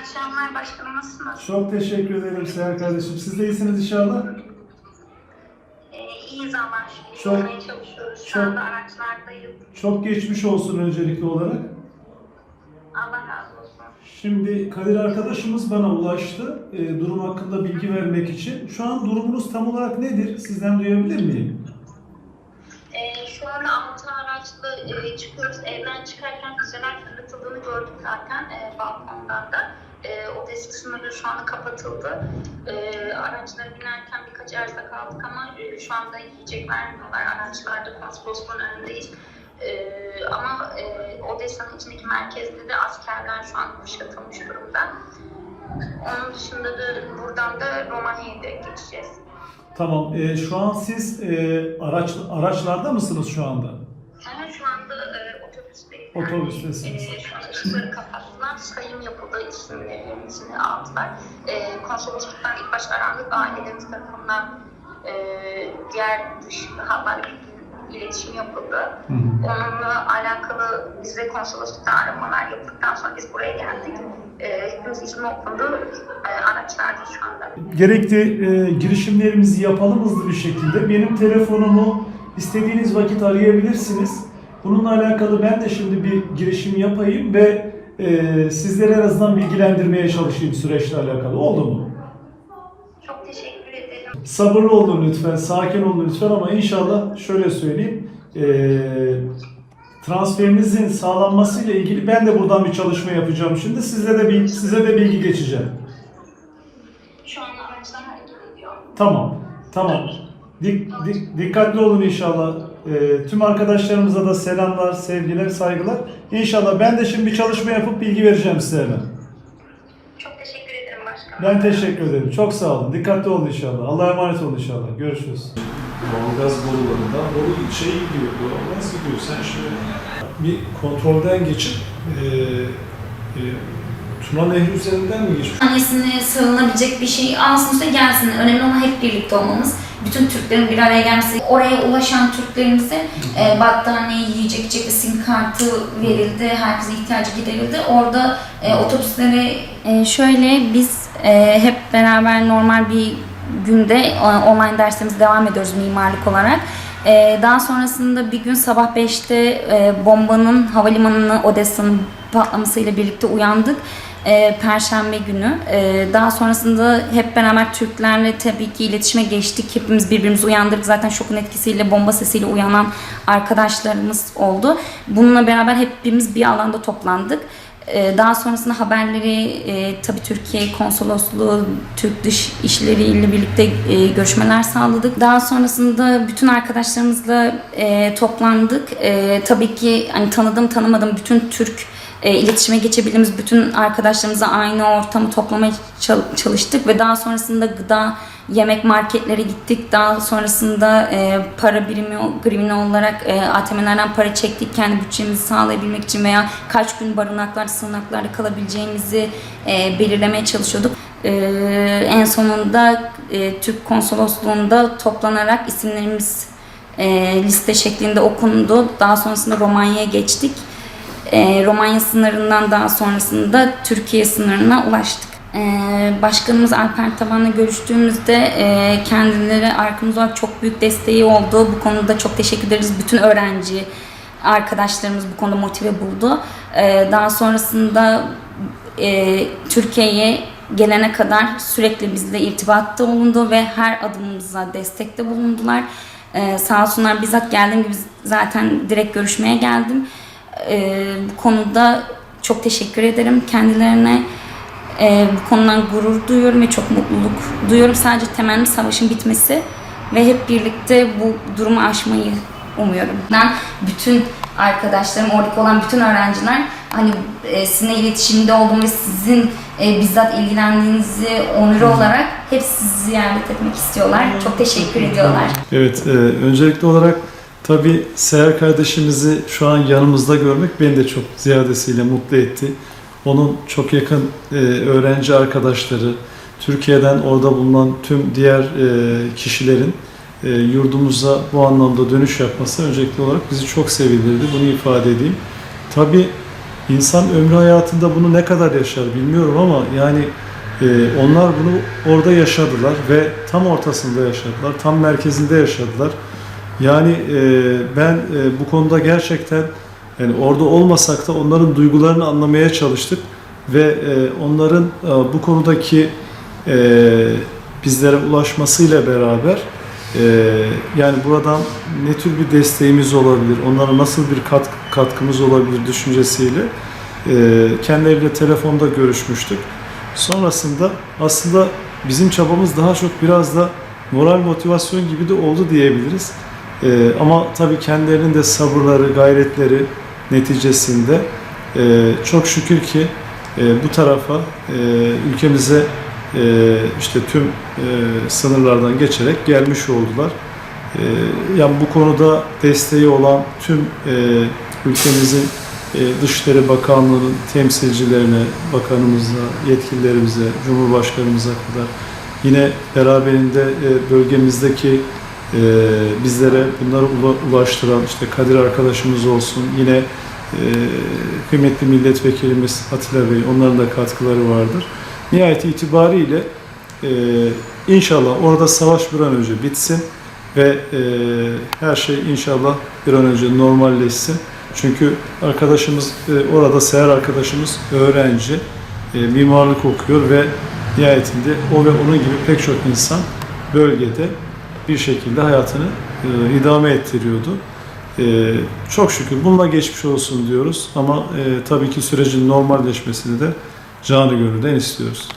akşamlar başkanım. Nasılsınız? Çok teşekkür ederim Seher kardeşim. Siz de iyisiniz inşallah. Ee, iyiyiz. Çok- Olmaya çalışıyoruz. Şu çok- anda araçlardayız. Çok geçmiş olsun öncelikli olarak. Allah razı olsun. Şimdi Kadir arkadaşımız bana ulaştı e, durum hakkında bilgi vermek için. Şu an durumunuz tam olarak nedir? Sizden duyabilir miyim? Ee, şu anda araçla e, çıkıyoruz. Evden çıkarken füzeler fırlatıldığını gördük zaten e, balkondan da. E, o desk sınırı şu anda kapatıldı. E, araçlara binerken birkaç erzak aldık ama e, şu anda yiyecek vermiyorlar. Araçlarda konsolosluğun önündeyiz. E, ama e, Odessa'nın içindeki merkezde de askerler şu an kuşatılmış durumda. Onun dışında da buradan da Romanya'ya direkt geçeceğiz. Tamam. e, şu an siz e, araç araçlarda mısınız şu anda? Ama şu anda e, otobüsteyiz. Otobüstesiniz. E, şu an ışıkları kapattılar. Sayım yapıldı. İsimlerimizini aldılar. E, konsolosluktan ilk başta arandık. Ailelerimiz tarafından e, diğer dış hatlarla iletişim yapıldı. Hı hı. Onunla alakalı bize konsolosluktan aramalar yaptıktan sonra biz buraya geldik. E, hepimiz ismi okundu. E, araçlardayız şu anda. Gerekli e, girişimlerimizi yapalım hızlı bir şekilde. Benim telefonumu istediğiniz vakit arayabilirsiniz. Bununla alakalı ben de şimdi bir girişim yapayım ve e, sizleri en azından bilgilendirmeye çalışayım süreçle alakalı. Oldu mu? Çok teşekkür ederim. Sabırlı olun lütfen, sakin olun lütfen ama inşallah şöyle söyleyeyim. E, transferinizin sağlanmasıyla ilgili ben de buradan bir çalışma yapacağım şimdi. Size de bir, size de bilgi geçeceğim. Şu anda araçlar hareket ediyor. Tamam, tamam. Dik, dik- dikkatli olun inşallah. Ee, tüm arkadaşlarımıza da selamlar, sevgiler, saygılar. İnşallah ben de şimdi bir çalışma yapıp bilgi vereceğim size hemen. Çok teşekkür ederim başkanım. Ben teşekkür ederim. Çok sağ olun. Dikkatli olun inşallah. Allah'a emanet olun inşallah. Görüşürüz. Doğalgaz borularından boru şey gidiyor, doğalgaz gidiyor. Sen şimdi bir kontrolden geçip e, e, Tuna Nehri üzerinden mi geçmiş? Annesine sığınabilecek bir şey alsın üstüne gelsin. Önemli olan hep birlikte olmamız. Bütün Türklerin bir araya gelmesi. Oraya ulaşan Türklerimize e, battaniye, yiyecek, içecek ve sim kartı verildi. Herkesin ihtiyacı giderildi. Orada e, otobüslere e, şöyle biz e, hep beraber normal bir günde e, online derslerimize devam ediyoruz mimarlık olarak. E, daha sonrasında bir gün sabah 5'te e, bombanın havalimanını Odessa'nın patlamasıyla birlikte uyandık. E, Perşembe günü. E, daha sonrasında hep beraber Türklerle tabii ki iletişime geçtik. Hepimiz birbirimizi uyandırdık. Zaten şokun etkisiyle, bomba sesiyle uyanan arkadaşlarımız oldu. Bununla beraber hepimiz bir alanda toplandık. E, daha sonrasında haberleri e, tabii Türkiye Konsolosluğu, Türk Dış İşleri ile birlikte e, görüşmeler sağladık. Daha sonrasında bütün arkadaşlarımızla e, toplandık. E, tabii ki hani tanıdığım tanımadığım bütün Türk e, iletişime geçebildiğimiz bütün arkadaşlarımızla aynı ortamı toplamaya çal- çalıştık ve daha sonrasında gıda yemek marketlere gittik. Daha sonrasında e, para birimi grimini olarak e, ATM'lerden para çektik kendi bütçemizi sağlayabilmek için veya kaç gün barınaklarda, sığınaklarda kalabileceğimizi e, belirlemeye çalışıyorduk. E, en sonunda e, Türk konsolosluğunda toplanarak isimlerimiz e, liste şeklinde okundu. Daha sonrasında Romanya'ya geçtik. E, Romanya sınırından daha sonrasında Türkiye sınırına ulaştık. E, Başkanımız Alper Taban'la görüştüğümüzde e, kendileri arkamız olarak çok büyük desteği oldu. Bu konuda çok teşekkür ederiz. Bütün öğrenci arkadaşlarımız bu konuda motive buldu. E, Daha sonrasında e, Türkiye'ye gelene kadar sürekli bizle irtibatta olundu ve her adımımıza destekte bulundular. E, sağ olsunlar bizzat geldiğim gibi zaten direkt görüşmeye geldim. E, bu konuda çok teşekkür ederim kendilerine. E, bu konudan gurur duyuyorum ve çok mutluluk duyuyorum. Sadece temenni savaşın bitmesi ve hep birlikte bu durumu aşmayı umuyorum. Ben bütün arkadaşlarım, oradaki olan bütün öğrenciler hani e, sizinle iletişimde olduğum ve sizin e, bizzat ilgilendiğinizi onuru olarak hep sizi ziyaret etmek istiyorlar. Çok teşekkür ediyorlar. Evet, e, öncelikli olarak tabii Seher kardeşimizi şu an yanımızda görmek beni de çok ziyadesiyle mutlu etti. Onun çok yakın e, öğrenci arkadaşları, Türkiye'den orada bulunan tüm diğer e, kişilerin e, yurdumuza bu anlamda dönüş yapması öncelikli olarak bizi çok sevindirdi. Bunu ifade edeyim. Tabii İnsan ömrü hayatında bunu ne kadar yaşar bilmiyorum ama yani e, onlar bunu orada yaşadılar ve tam ortasında yaşadılar, tam merkezinde yaşadılar. Yani e, ben e, bu konuda gerçekten yani orada olmasak da onların duygularını anlamaya çalıştık ve e, onların e, bu konudaki e, bizlere ulaşmasıyla beraber e, yani buradan ne tür bir desteğimiz olabilir, onlara nasıl bir kat, katkımız olabilir düşüncesiyle e, kendileriyle telefonda görüşmüştük. Sonrasında aslında bizim çabamız daha çok biraz da moral motivasyon gibi de oldu diyebiliriz. E, ama tabii kendilerinin de sabırları, gayretleri neticesinde e, çok şükür ki e, bu tarafa e, ülkemize e, işte tüm e, sınırlardan geçerek gelmiş oldular. E, yani bu konuda desteği olan tüm e, ülkemizin Dışişleri Bakanlığı'nın temsilcilerine, bakanımıza, yetkililerimize, Cumhurbaşkanımıza kadar yine beraberinde bölgemizdeki e, bizlere bunları ula- ulaştıran işte Kadir arkadaşımız olsun, yine e, kıymetli milletvekilimiz Atilla Bey, onların da katkıları vardır. Nihayet itibariyle e, inşallah orada savaş bir an önce bitsin ve e, her şey inşallah bir an önce normalleşsin. Çünkü arkadaşımız e, orada Seher arkadaşımız öğrenci, e, mimarlık okuyor ve nihayetinde o ve onun gibi pek çok insan bölgede bir şekilde hayatını e, idame ettiriyordu. E, çok şükür bununla geçmiş olsun diyoruz ama e, tabii ki sürecin normalleşmesini de canı gönülden istiyoruz.